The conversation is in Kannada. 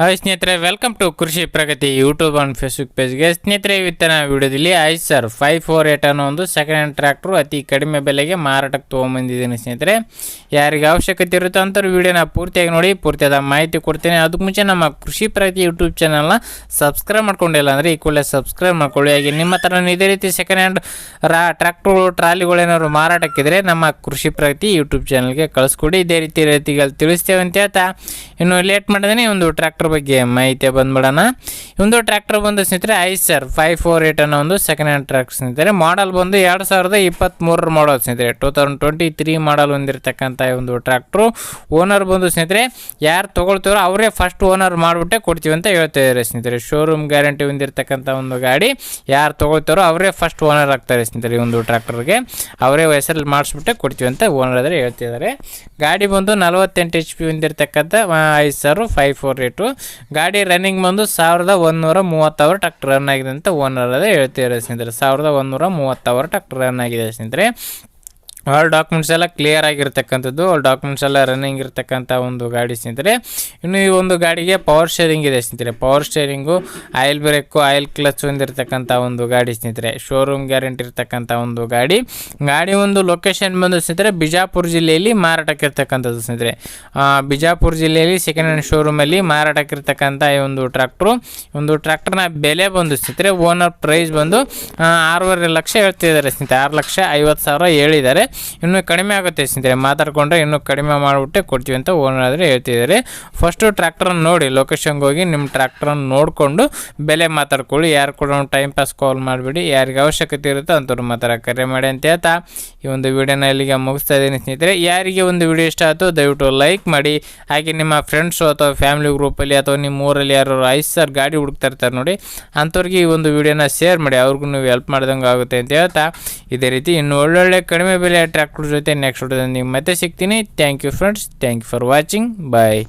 ಹಾಯ್ ಸ್ನೇಹಿತರೆ welcome to Krishi Pragati YouTube and Facebook ಪೇಜ್ಗೆ ಸ್ನೇಹಿತರೆ, ಇವತ್ತಿನ ವಿಡಿಯೋದಲ್ಲಿ I sir five four eight ಅನ್ನೋ ಒಂದು ಸೆಕೆಂಡ್ ಹ್ಯಾಂಡ್ ಟ್ರ್ಯಾಕ್ಟ್ರು ಅತಿ ಕಡಿಮೆ ಬೆಲೆಗೆ ಮಾರಾಟಕ್ಕೆ ತೊಗೊಂಬಂದಿದ್ದೀನಿ ಸ್ನೇಹಿತರೆ. ಯಾರಿಗೆ ಅವಶ್ಯಕತೆ ಇರುತ್ತೋ ಅಂಥವ್ರು ವಿಡಿಯೋನ ಪೂರ್ತಿಯಾಗಿ ನೋಡಿ, ಪೂರ್ತಿಯಾದ ಮಾಹಿತಿ ಕೊಡ್ತೀನಿ. ಅದಕ್ಕೆ ಮುಂಚೆ ನಮ್ಮ ಕೃಷಿ ಪ್ರಗತಿ ಯೂಟ್ಯೂಬ್ ಚಾನಲ್ನ ಸಬ್ಸ್ಕ್ರೈಬ್ ಮಾಡ್ಕೊಂಡಿಲ್ಲ ಅಂದರೆ ಈ ಕೂಡಲೇ ಸಬ್ಸ್ಕ್ರೈಬ್ ಮಾಡ್ಕೊಳ್ಳಿ. ಹಾಗೆ ನಿಮ್ಮ ಹತ್ರ ಇದೇ ರೀತಿ ಸೆಕೆಂಡ್ ಹ್ಯಾಂಡ್ ರಾ ಟ್ರ್ಯಾಕ್ಟ್ರುಗಳು ಟ್ರಾಲಿಗಳೇನಾದ್ರು ಮಾರಾಟಕ್ಕಿದ್ರೆ ನಮ್ಮ ಕೃಷಿ ಪ್ರಗತಿ ಯೂಟ್ಯೂಬ್ ಚಾನಲ್ಗೆ ಕಳಿಸ್ಕೊಡಿ. ಇದೇ ರೀತಿ ರೈತಿಗಳು ತಿಳಿಸ್ತೇವೆ ಅಂತ ಹೇಳ್ತಾ. ಇನ್ನು ಲೇಟ್ ಮಾಡಿದ್ರೆ ಒಂದು ಟ್ರ್ಯಾಕ್ಟರ್ ಬಗ್ಗೆ ಮಾಹಿತಿ ಬಂದ್ಬಿಡೋಣ. ಒಂದು ಟ್ರ್ಯಾಕ್ಟರ್ ಬಂದು ಸ್ನೇಹಿತರೆ, ಐಸರ್ ಫೈವ್ ಫೋರ್ ಏಟ್ ಅನ್ನೋ ಒಂದು ಸೆಕೆಂಡ್ ಹ್ಯಾಂಡ್ ಟ್ರ್ಯಾಕ್ಟರ್ ಸ್ನೇಹಿತರೆ. ಮಾಡಲ್ ಬಂದು ಎರಡು ಸಾವಿರದ ಇಪ್ಪತ್ತ್ಮೂರರ ಮಾಡಲ್ ಸ್ನೇಹಿತರೆ. Two thousand twenty three model ಹೊಂದಿರತಕ್ಕಂಥ ಒಂದು ಟ್ರ್ಯಾಕ್ಟ್ರು ಓನರ್ ಬಂದು ಸ್ನೇಹಿತರೆ, ಯಾರು ತೊಗೊಳ್ತಾರೋ ಅವರೇ ಫಸ್ಟ್ ಓನರ್ ಮಾಡಿಬಿಟ್ಟೆ ಕೊಡ್ತೀವಿ ಅಂತ ಹೇಳ್ತಾ ಇದ್ದಾರೆ ಸ್ನೇಹಿತರೆ. ಶೋರೂಮ್ ಗ್ಯಾರಂಟಿ ಹೊಂದಿರತಕ್ಕಂಥ ಒಂದು ಗಾಡಿ. ಯಾರು ತೊಗೊಳ್ತಾರೋ ಅವರೇ ಫಸ್ಟ್ ಓನರ್ ಆಗ್ತಾರೆ ಸ್ನೇಹಿತರೆ ಈ ಒಂದು ಟ್ರ್ಯಾಕ್ಟರ್ಗೆ ಅವರೇ ಹೆಸರಲ್ಲಿ ಮಾಡಿಸ್ಬಿಟ್ಟೆ ಕೊಡ್ತೀವಿ ಅಂತ ಓನರ್ ಆದರೆ ಹೇಳ್ತಿದ್ದಾರೆ ಗಾಡಿ ಬಂದು ನಲವತ್ತೆಂಟು ಎಚ್ ಪಿ ಹೊಂದಿರತಕ್ಕಂಥ ಐದು ಫೈವ್ ಫೋರ್ ಏಟು ಗಾಡಿ ರನ್ನಿಂಗ್ ಬಂದು ಸಾವಿರದ ಒಂದೂರ ಮೂವತ್ತವರ್ ಟ್ರಾಕ್ಟರ್ ರನ್ ಆಗಿದೆ ಅಂತ ಓನರ್ ಅದೇ ಹೇಳ್ತಿದ್ದಾರೆ ಸ್ನೇಹಿತರೆ. ಸಾವಿರದ ಒಂದೂರ ಮೂವತ್ತವರ್ ಟ್ರಾಕ್ಟರ್ ರನ್ ಆಗಿದೆ ಸ್ನೇಹಿತರೆ. ಆಲ್ ಡಾಕ್ಯುಮೆಂಟ್ಸ್ ಎಲ್ಲ ಕ್ಲಿಯರ್ ಆಗಿರ್ತಕ್ಕಂಥದ್ದು, ಆಲ್ ಡಾಕ್ಯುಮೆಂಟ್ಸ್ ಎಲ್ಲ ರನ್ನಿಂಗ್ ಇರ್ತಕ್ಕಂಥ ಒಂದು ಗಾಡಿ ಸ್ನೇಹಿತರೆ. ಇನ್ನು ಈ ಒಂದು ಗಾಡಿಗೆ ಪವರ್ ಶೇರಿಂಗ್ ಇದೆ ಸ್ನೇಹಿತರೆ. Power steering oil brake oil clutch ಹೊಂದಿರತಕ್ಕಂಥ ಒಂದು ಗಾಡಿ ಸ್ನೇಹಿತರೆ. ಶೋರೂಮ್ ಗ್ಯಾರಂಟಿ ಇರ್ತಕ್ಕಂಥ ಒಂದು ಗಾಡಿ. ಗಾಡಿ ಒಂದು ಲೊಕೇಶನ್ ಬಂದು ಸ್ನೇಹಿತರೆ, ಬಿಜಾಪುರ ಜಿಲ್ಲೆಯಲ್ಲಿ ಮಾರಾಟಕ್ಕೆ ಇರ್ತಕ್ಕಂಥದ್ದು ಸ್ನೇಹಿತರೆ. ಬಿಜಾಪುರ ಜಿಲ್ಲೆಯಲ್ಲಿ ಸೆಕೆಂಡ್ ಹ್ಯಾಂಡ್ ಶೋರೂಮಲ್ಲಿ ಮಾರಾಟಕ್ಕೆ ಇರ್ತಕ್ಕಂಥ ಈ ಒಂದು ಟ್ರ್ಯಾಕ್ಟ್ರು ಒಂದು ಟ್ರ್ಯಾಕ್ಟರ್ನ ಬೆಲೆ ಬಂದು ಸ್ನೇಹಿತರೆ ಓನರ್ ಪ್ರೈಸ್ ಬಂದು ಆರೂವರೆ ಲಕ್ಷ ಹೇಳ್ತಿದ್ದಾರೆ ಸ್ನೇಹಿತರೆ. ಆರು ಲಕ್ಷ ಐವತ್ತು ಸಾವಿರ ಹೇಳಿದ್ದಾರೆ. ಇನ್ನೂ ಕಡಿಮೆ ಆಗುತ್ತೆ ಸ್ನೇಹಿತರೆ. ಮಾತಾಡ್ಕೊಂಡ್ರೆ ಇನ್ನೂ ಕಡಿಮೆ ಮಾಡಿಬಿಟ್ಟೆ ಕೊಡ್ತೀವಿ ಅಂತ ಓನರ್ ಆದರೆ ಹೇಳ್ತಿದ್ದಾರೆ. ಫಸ್ಟು ಟ್ರ್ಯಾಕ್ಟರನ್ನು ನೋಡಿ ಲೊಕೇಶನ್ಗೆ ಹೋಗಿ ನಿಮ್ಮ ಟ್ರ್ಯಾಕ್ಟರನ್ನು ನೋಡಿಕೊಂಡು ಬೆಲೆ ಮಾತಾಡ್ಕೊಳ್ಳಿ. ಯಾರು ಕೂಡ ಟೈಮ್ ಪಾಸ್ ಕಾಲ್ ಮಾಡಿಬಿಡಿ. ಯಾರಿಗೆ ಅವಶ್ಯಕತೆ ಇರುತ್ತೋ ಅಂಥವ್ರು ಮಾತ್ರ ಕರೆ ಮಾಡಿ ಅಂತ ಹೇಳ್ತಾ ಈ ಒಂದು ವಿಡಿಯೋನ ಇಲ್ಲಿಗೆ ಮುಗಿಸ್ತಾ ಇದ್ದೀನಿ ಸ್ನೇಹಿತರೆ. ಯಾರಿಗೆ ಒಂದು ವಿಡಿಯೋ ಇಷ್ಟ ಆಯಿತು ದಯವಿಟ್ಟು ಲೈಕ್ ಮಾಡಿ. ಹಾಗೆ ನಿಮ್ಮ ಫ್ರೆಂಡ್ಸು ಅಥವಾ ಫ್ಯಾಮಿಲಿ ಗ್ರೂಪಲ್ಲಿ ಅಥವಾ ನಿಮ್ಮ ಊರಲ್ಲಿ ಯಾರು ಐದು ಸರ್ ಗಾಡಿ ಹುಡುಕ್ತಾ ಇರ್ತಾರೆ ನೋಡಿ, ಅಂಥವ್ರಿಗೆ ಈ ಒಂದು ವಿಡಿಯೋನ ಶೇರ್ ಮಾಡಿ. ಅವ್ರಿಗೂ ನೀವು ಹೆಲ್ಪ್ ಮಾಡ್ದಂಗೆ ಆಗುತ್ತೆ ಅಂತ ಹೇಳ್ತಾ ಇದೇ ರೀತಿ ಇನ್ನು ಒಳ್ಳೊಳ್ಳೆ ಕಡಿಮೆ ಬೆಲೆ ಟ್ರ್ಯಾಕ್ಟರ್ ಜೊತೆ ನೆಕ್ಸ್ಟ್ ವಿಡಿಯೋದಲ್ಲಿ ಮತ್ತೆ ಸಿಗ್ತೀನಿ. Thank you friends thank you for watching bye